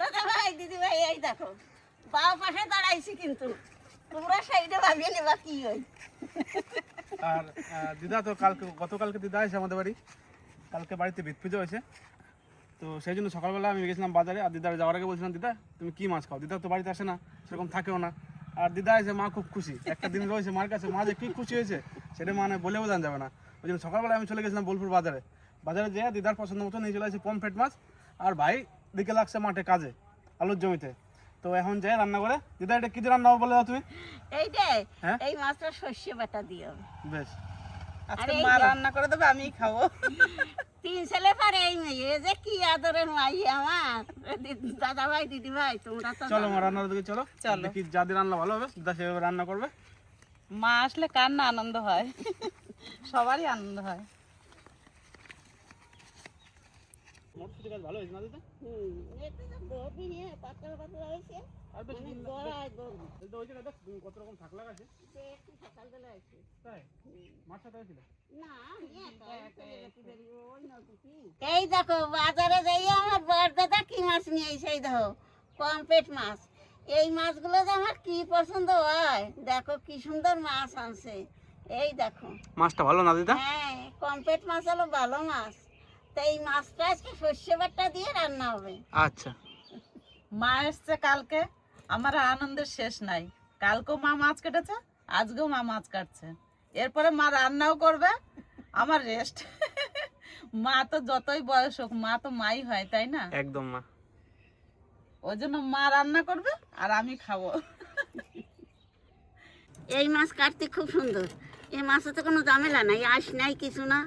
দাদা ভাই দিদি ভাই এই দেখো বাও পাশে দাঁড়াইছি কিন্তু। তোমরা সাইডে ভাবিয়ে নেবা কি হয়। আর দিদা, তো কালকে, গতকালকে দিদা এসে আমাদের বাড়ি। কালকে বাড়িতে বিদ পুজো হয়েছে। তো সেই জন্য সকালবেলা আমি গেছিলাম বাজারে, আর দিদার যাওয়ার আগে বলছিলাম, দিদা, তুমি কি মাছ খাও? দিদা তো বাড়িতে আসে না, সেরকম থাকেও না। আর দিদা এসে মা খুব খুশি। একটা দিন রয়েছে মার কাছে, মা যে কি খুশি হয়েছে, সেটা মানে বলে বোঝানো যাবে না। ওই জন্য সকালবেলা আমি চলে গেছিলাম বোলপুর বাজারে। বাজারে যেয়ে দিদার পছন্দ মতো নিয়ে চলে আসি পমফ্রেট মাছ। আর ভাই দিকে লাগছে মাঠে কাজে আলুর জমিতে। তো এখন যাই রান্না করে। দিদা এটা কি দিয়ে রান্না হবে বলে দাও তুমি? এই যে হ্যাঁ? এই মাছটা শস্য বাটা দিও বেশ। আজকে মা রান্না করে দেবে আমিই খাব। তিন ছেলে পারে এই মেয়ে যে কি আদরের মাই আমার। দাদা ভাই দিদি ভাই তোমরা তো চলো মা রান্নার দিকে চলো। চলো। দেখি যা দিয়ে রান্না ভালো হবে দিদা সেভাবে রান্না করবে। মা আসলে কার না আনন্দ হয়? সবারই আনন্দ হয়। গাছ ভালো হয়েছে না দিদা? হুম, এতে তো গভীর নিয়ে পাতলা পাতলা হয়েছে। আর বেশি দিন গড়ায় গরু দিদা ওই জায়গায় দেখ কত রকম থাক লাগাছে? সে একটু সকালবেলা আছে তাই? মাছ সাথে হয়েছিল? না আমি একা একা বেরোতে বেরি, ওই নদীতে। এই দেখো বাজারে যাই আমার বড় দাদা কি মাছ নিয়ে এসে এই দেখো কমপ্লেট মাছ। এই মাছগুলো যে আমার কি পছন্দ হয় দেখো কি সুন্দর মাছ আনছে। এই দেখো। মাছটা ভালো না দিদা? হ্যাঁ কমপ্লেট মাছ হলো ভালো মাছ। তা এই মাছটা আজকে সর্ষে বাটা দিয়ে রান্না হবে। আচ্ছা। মা এসছে কালকে আমার আনন্দের শেষ নাই। কালকেও মা মাছ কেটেছে আজকেও মা মাছ কাটছে। এরপরে মা রান্নাও করবে আমার রেস্ট মা তো যতই বয়স হোক মা তো মাই হয় তাই না? একদম মা। ওই জন্য মা রান্না করবে আর আমি খাব। এই মাছ কাটতে খুব সুন্দর। এই মাছে তো কোনো ঝামেলা নাই আস নাই কিছু না।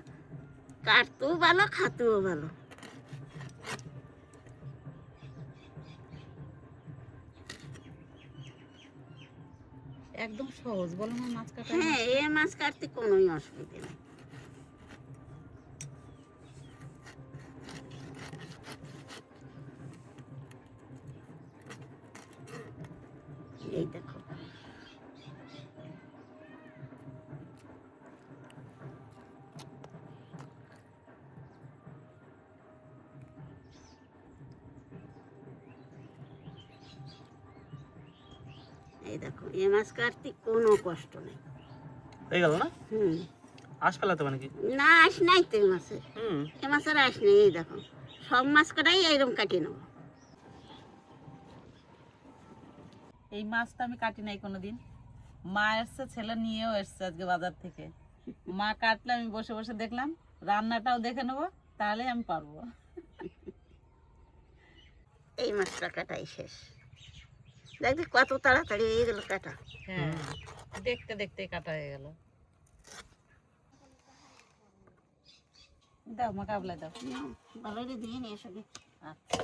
কাটতেও ভালো খাতেও ভালো। একদম সহজ বলো না মাছ কাটা হ্যাঁ এই মাছ কাটতে কোনোই অসুবিধা নেই এই দেখো এই দেখো এ মাছ কাটতে কোনো কষ্ট নেই। হয়ে গেল না? হুম। আশ ফেলাতে মানে কি? না আস নাই তো এ মাছে হুম। এ মাছের আস নেই এই দেখো। সব মাছ কাটাই এইরকম কাটিয়ে নেব। এই মাছ তো আমি কাটি নাই কোনোদিন। মা এসছে ছেলে নিয়েও এসছে আজকে বাজার থেকে। মা কাটলে আমি বসে বসে দেখলাম রান্নাটাও দেখে নেব তাহলে আমি পারব। এই মাছটা কাটাই শেষ। দেখবি কত তাড়াতাড়ি হয়ে গেল কাটা। হ্যাঁ দেখতে দেখতে কাটা হয়ে গেল। দাও মোকাবলা দাও। দিয়ে নিয়ে এসো আচ্ছা।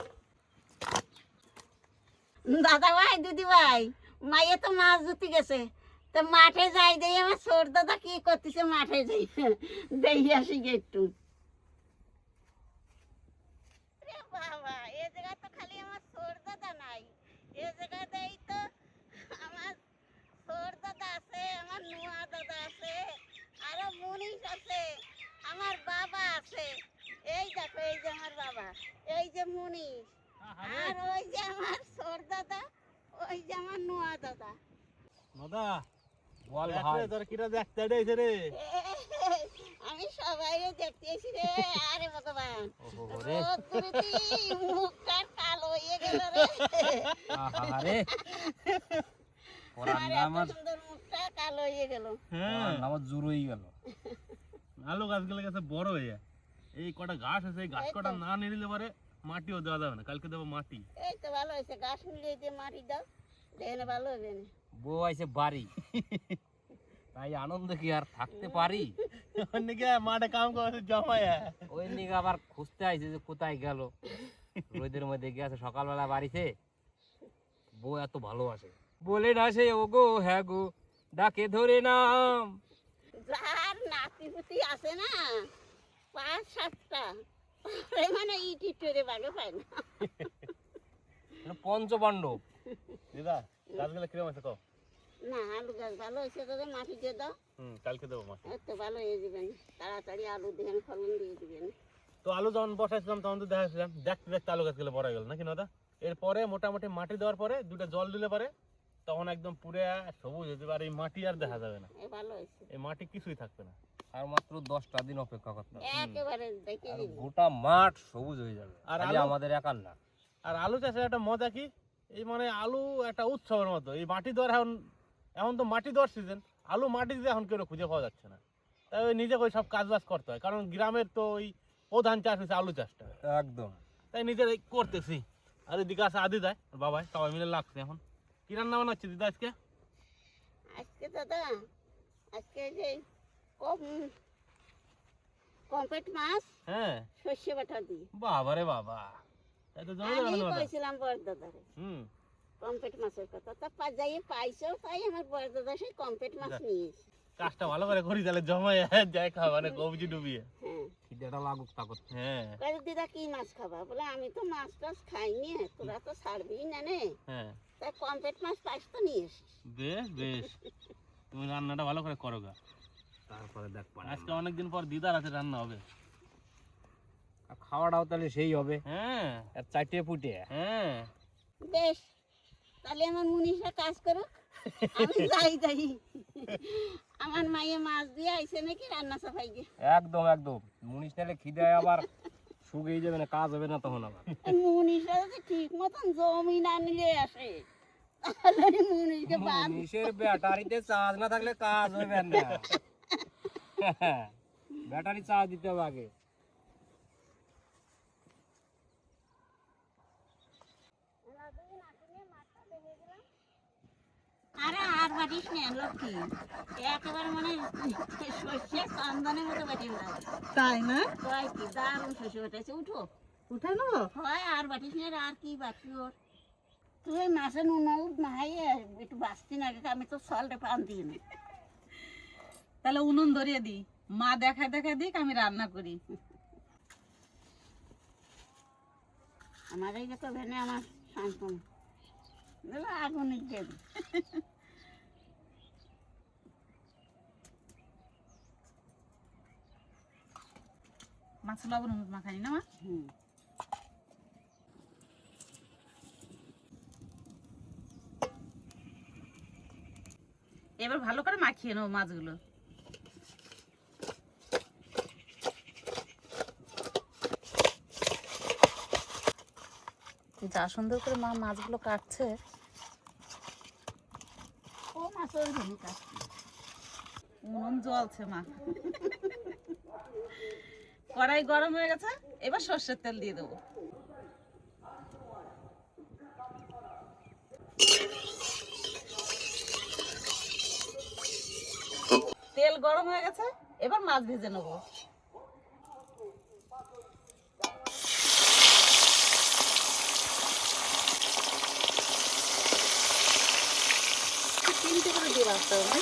দাদা ভাই দিদি ভাই মাইয়ে তো মাছ ধুতে গেছে। তো মাঠে যাই দেই আমার সোর দাদা কি করতেছে মাঠে যাই। দেই আসি একটু রে বাবা এ জায়গা তো খালি আমার সোর দাদা নাই এ জায়গাতেই তো আমার সোর দাদা আছে আমার নুয়া দাদা আছে আরও মনীষ আছে আমার বাবা আছে। এই দেখো এই যে আমার বাবা এই যে মনীষ আর ওই যে আমার সোর দাদা ওই যে আমার নুয়া দাদা। দাদা বল ভাই। তোর কিরা দেখতে এসে রে। আমি সবাই দেখতেছি রে আরে ভগবান। ওরে মুখটার আর এত সুন্দর মুখটা কালো হয়ে গেল। হ্যাঁ। আমার জোর হয়ে গেল। আলু গাছগুলো গেছে বড় হয়ে এই কটা ঘাস আছে এই ঘাস কটা না নিলে পারে মাটিও দেওয়া যাবে না। কালকে দেবো মাটি। এই তো ভালো হয়েছে। গাছ মিলিয়ে দিয়ে মারি দাও দেখলে ভালো হবে না। বউ আইছে বাড়ি। তাই আনন্দ কি আর থাকতে পারি? মাঠে কাম করে জমায়। ওই নিকে আবার খুঁজতে আইছে যে কোথায় গেল। রোদের মধ্যে গেছে সকালবেলা বাড়িতে। বউ এত ভালোবাসে। বলে না সে ও গো হ্যাঁ গো ডাকে ধরে নাম। যার নাতি পুতি আছে না পাঁচ সাতটা মানে ইট করে বাগে পায় না। মানে পঞ্চপাণ্ডব দিদা গাছগুলো কিরম আছে কো না আলু গাছ ভালো হয়েছে তোদের মাটি দিয়ে দাও। হুম কালকে দেবো মাটি। এই তো ভালো হয়ে যাবেন তাড়াতাড়ি আলু দিবেন ফলন দিয়ে দিবেন। তো আলু যখন বসাইছিলাম তখন তো দেখাছিলাম দেখতে দেখতে আলু গাছগুলো বড় গেল নাকি না এরপরে মোটামুটি মাটি দেওয়ার পরে দুটো জল দিলে পারে তখন একদম পুরে সবুজ হতে পারে এই মাটি আর দেখা যাবে না। এই মাটি কিছুই থাকবে না। আর মাত্র দশটা দিন অপেক্ষা করতে হবে। গোটা মাঠ সবুজ হয়ে যাবে। আর? আমাদের একার না। আর আলু চাষের একটা মজা কি? এই মানে আলু একটা উৎসবের মতো। এই মাটি দেওয়ার এখন এখন তো মাটি দেওয়ার সিজন আলু মাটি দিয়ে এখন কেউ খুঁজে পাওয়া যাচ্ছে না। তাই ওই নিজেকে ওই সব কাজ বাজ করতে হয়। কারণ গ্রামের তো ওই প্রধান চাষ হচ্ছে আলু চাষটা। একদম। তাই নিজেরাই করতেছি। আর এদিকে আছে আদি দেয় বাবাই সবাই মিলে লাগছে এখন। কি রান্না বানাচ্ছে দিদা আজকে? আজকে দাদা আজকে যে কম কম্পেট মাছ হ্যাঁ। সর্ষে বাটা দিই বাবা রে বাবা। তাই তো জমে আমি হুম। কম্পেট মাছের কথা। তা পা যাই পাইছো তাই আমার বড়দাদা সেই কম্পেট মাছ নিয়েছে কাজটা ভালো করে করি তাহলে জমে যায় খাওয়া মানে কবজি ডুবিয়ে। হ্যাঁ। খিদেটা লাগুক তা করতে হ্যাঁ। কয়ে দিদা কি মাছ খাবা? বলে আমি তো মাছ টাছ খাইনি তোরা তো ছাড়বি না নে। হ্যাঁ। তাই কম্পেট মাছ পাইস তো নিয়ে এসিস। বেশ বেশ। তুমি রান্নাটা ভালো করে করো গা। তারপরে দেখ পানি আজকে অনেকদিন পর দিদার হাতে রান্না হবে। আর খাওয়াটাও তাহলে সেই হবে। হ্যাঁ। আর চারটে ফুটে। হ্যাঁ। বেশ তাহলে আমার মুনিশা কাজ করুক। আমি যাই যাই। আমার মাইয়ে মাছ দিয়ে আইছে নাকি রান্না সাফাই গে একদম একদম। মুনিশ নালে খিদে আবার শুকিয়ে যাবে না কাজ হবে না তখন আবার। মুনিশা যদি ঠিক মতন জমি না নিলে আসে তাহলে মুনিশকে বাদ মুনিশের ব্যাটারিতে চার্জ না থাকলে কাজ হবে না। ব্যাটারি চার্জ দিতে হবে আগে। আরে আর বাটিস নে লক্ষ্মী। একেবারে মানে শস্যের চন্দনের মতো বাটি তাই না? কয় কি দারুণ শস্য বাটাইছে উঠো। উঠে নেব? হয় আর বাটিস নে আর কি বাকি ওর? তুই মাসে নুন নাই একটু বাঁচতি না আমি তো সলটে পান দিই না তাহলে উনুন ধরিয়ে দিই মা দেখায় দেখায় দিক আমি রান্না করি। আমার এই তো ভেনে আমার শান্তন আগুন দিয়ে মাছ লবণ হলুদ মাখানি না মা? হুম। এবার ভালো করে মাখিয়ে নেব মাছগুলো। যা সুন্দর করে মা মাছগুলো কাটছে। ও মাছের ভূমিকা উনুন জ্বলছে মা। কড়াই গরম হয়ে গেছে, এবার সর্ষের তেল দিয়ে দেবো। তেল গরম হয়ে গেছে, এবার মাছ ভেজে নেব। তিনটে করে দিয়ে রাখতে হবে।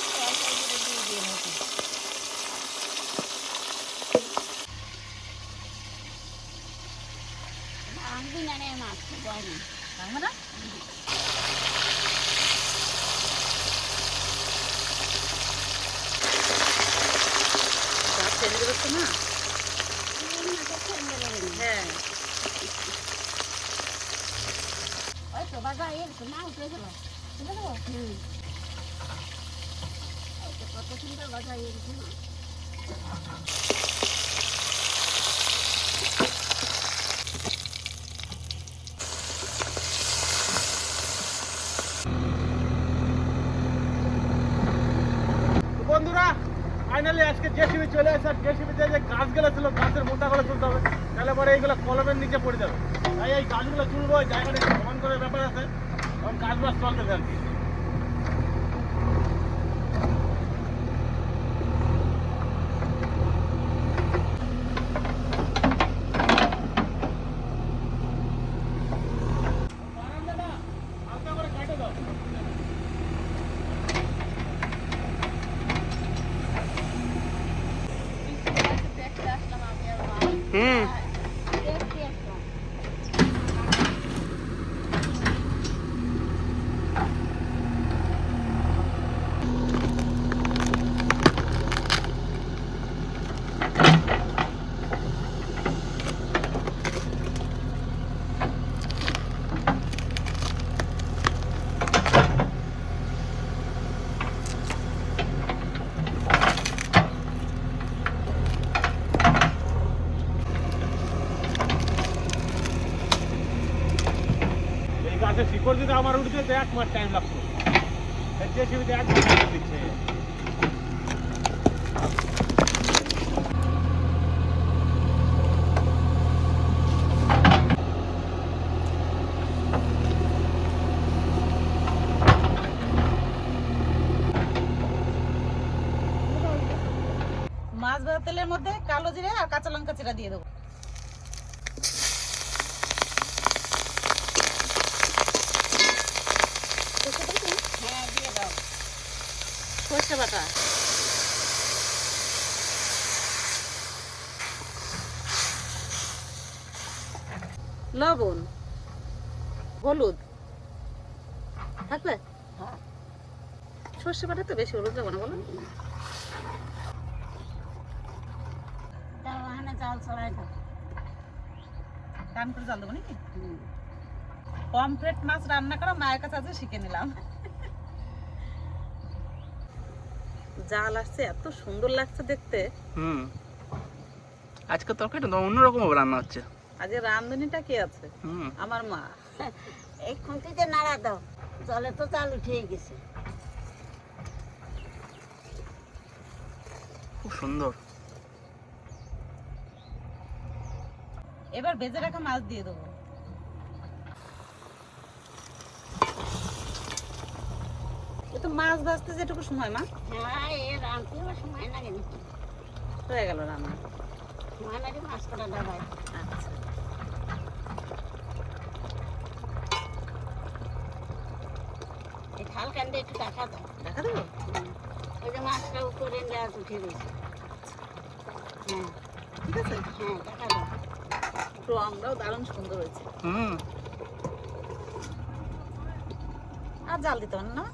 ছেড়ে দেবে না হ্যাঁ। ওই তো বাবা এই তো না উঠে গেল হুম। বন্ধুরা ফাইনালি আজকে জেসিবি চলে আসে। আর জেসিবিতে যে গাছগুলো ছিল, গাছের মোটাগুলো তুলতে হবে। তাহলে পরে এইগুলো কলমের নিচে পড়ে যাবে। তাই এই গাছগুলো তুলবো ওই জায়গাটা সমান করার ব্যাপার আছে। কারণ কাজ বাজ চলতেছে আর কি হালকা করে কাটে দাও দেখতে আসলাম আমি আর মা হুম দেখতে আসলাম গাছে শিকড় দিতে আমার উঠতে তো এক মাস টাইম লাগতো সুবিধা এক মাস দিচ্ছে। মাছ ভাজা তেলের মধ্যে কালো জিরে আর কাঁচা লঙ্কা চিরা দিয়ে দেবো হ্যাঁ দিয়ে দাও সর্ষে বাটা লবণ হলুদ। থাকবে? হ্যাঁ। সর্ষে বাটা তো বেশি হলুদ দেবো না বলো। দাও এখানে জাল ছড়াই দাও। টান করে জাল দেবো নাকি? হুম। পমফ্রেট মাছ রান্না করা মায়ের কাছে আজকে শিখে নিলাম। জাল আসছে এত সুন্দর লাগছে দেখতে। হুম। আজকে তরকারিটা তো অন্যরকম রান্না হচ্ছে। আজ রান্ধনিটা কে আছে? আমার মা। এই খুঁটিতে নাড়া দাও জলে তো চাল উঠেই গেছে। খুব সুন্দর। এবার বেজে রাখা মাছ দিয়ে দেবো। তো মাছ ভাজতে যেটুকু সময় মা? হ্যাঁ এ রাঁধতেও সময় লাগে হয়ে গেল রান্না। সময় লাগে মাছ করা ডাবায় আচ্ছা। এই ঠাল কান্দে একটু টাকা দাও। দেখা দেবো? হুম। ওই যে মাছটা উপরে গাছ উঠে গেছে হ্যাঁ। ঠিক আছে? হ্যাঁ টাকা দাও। রংটাও দারুণ সুন্দর হয়েছে। হুম। আর জাল দিতে পারেন না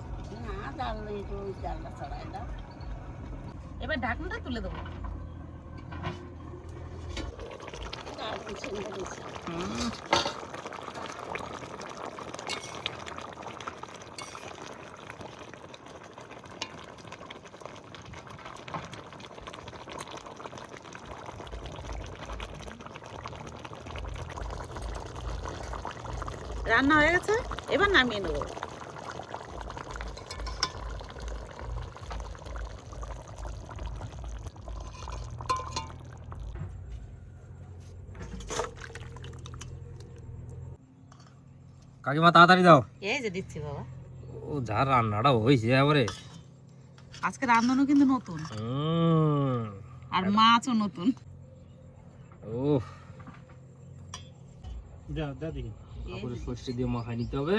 না দাও এবার ঢাকনাটা তুলে দেবো। রান্না হয়ে গেছে? এবার নামিয়ে নেব। কাকিমা তাড়াতাড়ি দাও এই যে দিচ্ছি বাবা। ও যা রান্নাটা হয়েছে এবারে। আজকে রান্নানো কিন্তু নতুন। আর মাছও নতুন। ও যা যা দেখি। তারপরে সর্ষে দিয়ে মাখায় নিতে হবে।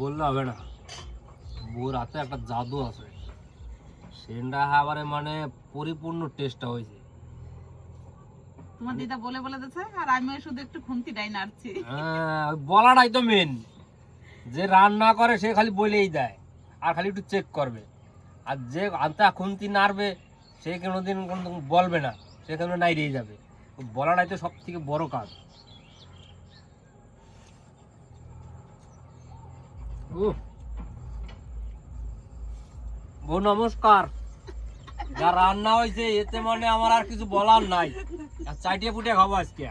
বললে হবে না। বউর হাতে একটা জাদু আছে। সেটা আবার মানে পরিপূর্ণ টেস্টটা হয়েছে। তোমার দিদা বলে বলে আর আমি শুধু একটু নাড়ছি। হ্যাঁ, তো মেন যে রান্না করে সে খালি বলেই দেয় আর খালি একটু চেক করবে। আর যে নাড়বে সে কোনোদিন কোনো বলবে না সে কোনো যাবে। বলাটাই তো সব থেকে বড় কাজ। বউ নমস্কার। যা রান্না হয়েছে এতে মানে আমার আর কিছু বলার নাই। আর চাইটে ফুটে খাব আজকে।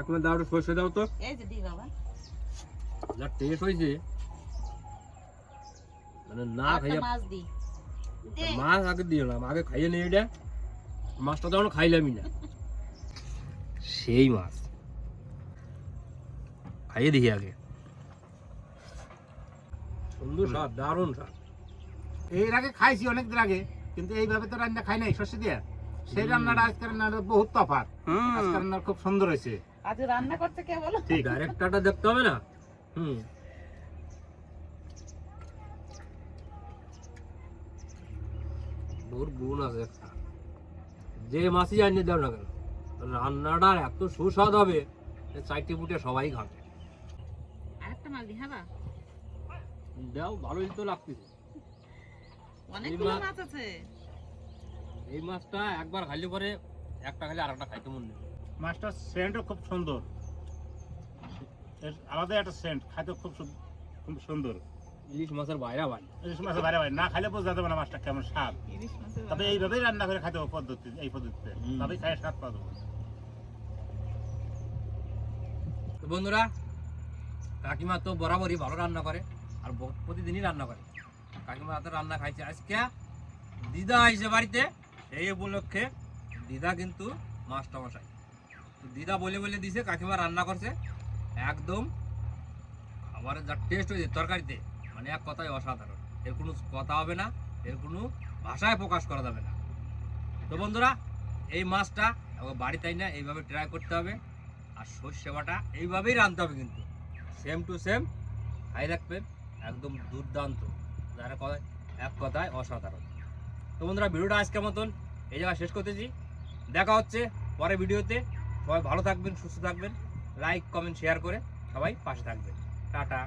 এখন দাও একটু সর্ষে দাও তো। এই যে দি বাবা যা টেস্ট হয়েছে মানে না খাইয়া মাছ দি। মাছ আগে দিও না আগে খাইয়ে নিয়ে এটা। মাছটা তো খাইলামই না। সেই মাছ। খাইয়ে দেখি আগে। সুন্দর স্বাদ দারুণ স্বাদ। এর আগে খাইছি অনেক দিন আগে কিন্তু এইভাবে তো রান্না খাই নাই শস্য দিয়ে। সেই রান্নাটা আজকের রান্নাটা বহুত তফাৎ। হুম। আজকের রান্না খুব সুন্দর হয়েছে। আজ রান্না করতে কে বলো? ঠিক। দেখতে হবে না? হুম। ওর গুণ আছে একটা। যে মাছই আনিয়ে দাও না কেন রান্নাটা এত সুস্বাদ হবে যে চারটে ফুটে সবাই খাবে। আরেকটা মাছ দি হ্যাঁ বা? দাও ভালোই তো লাগতেছে। অনেকগুলো মাছ- আছে। এই মাছটা একবার খাইলে পরে একটা খাইলে আর একটা খাইতে মন নেই। মাছটার সেন্টও খুব সুন্দর। এর আলাদা একটা সেন্ট খাইতে খুব সু- খুব সুন্দর। ইলিশ মাছের বাইরা ইলিশ মাছের বাইরে বাইরে না খাইলে বোঝা যাবে না মাছটা কেমন স্বাদ। ইলিশ মাছের তবে এইভাবেই রান্না করে খাইতে হবে পদ্ধতি এই পদ্ধতিতে। হুম। তবেই খাই স্বাদ পাওয়া যাবে। তো বন্ধুরা কাকিমা তো বরাবরই ভালো রান্না করে। আর প্রতিদিনই রান্না করে। কাকিমা হাতে রান্না খাইছে। আজকে দিদা আইসে বাড়িতে, সেই উপলক্ষে দিদা কিন্তু মাছটা মশাই দিদা বলে বলে দিছে, কাকিমা রান্না করছে। একদম খাবারের যা টেস্ট হয়েছে তরকারিতে মানে এক কথায় অসাধারণ। এর কোনো কথা হবে না, এর কোনো ভাষায় প্রকাশ করা যাবে না। তো বন্ধুরা, এই মাছটা আবার বাড়িতেই না, এইভাবে ট্রাই করতে হবে। আর সর্ষে বাটা এইভাবেই রাঁধতে হবে কিন্তু। সেম টু সেম হাই রাখবেন। একদম দুর্দান্ত। যারা কথায় এক কথায় অসাধারণ। তো বন্ধুরা, ভিডিওটা আজকের মতন এই জায়গায় শেষ করতেছি। দেখা হচ্ছে পরে ভিডিওতে। সবাই ভালো থাকবেন, সুস্থ থাকবেন। লাইক কমেন্ট শেয়ার করে সবাই পাশে থাকবেন। টাটা।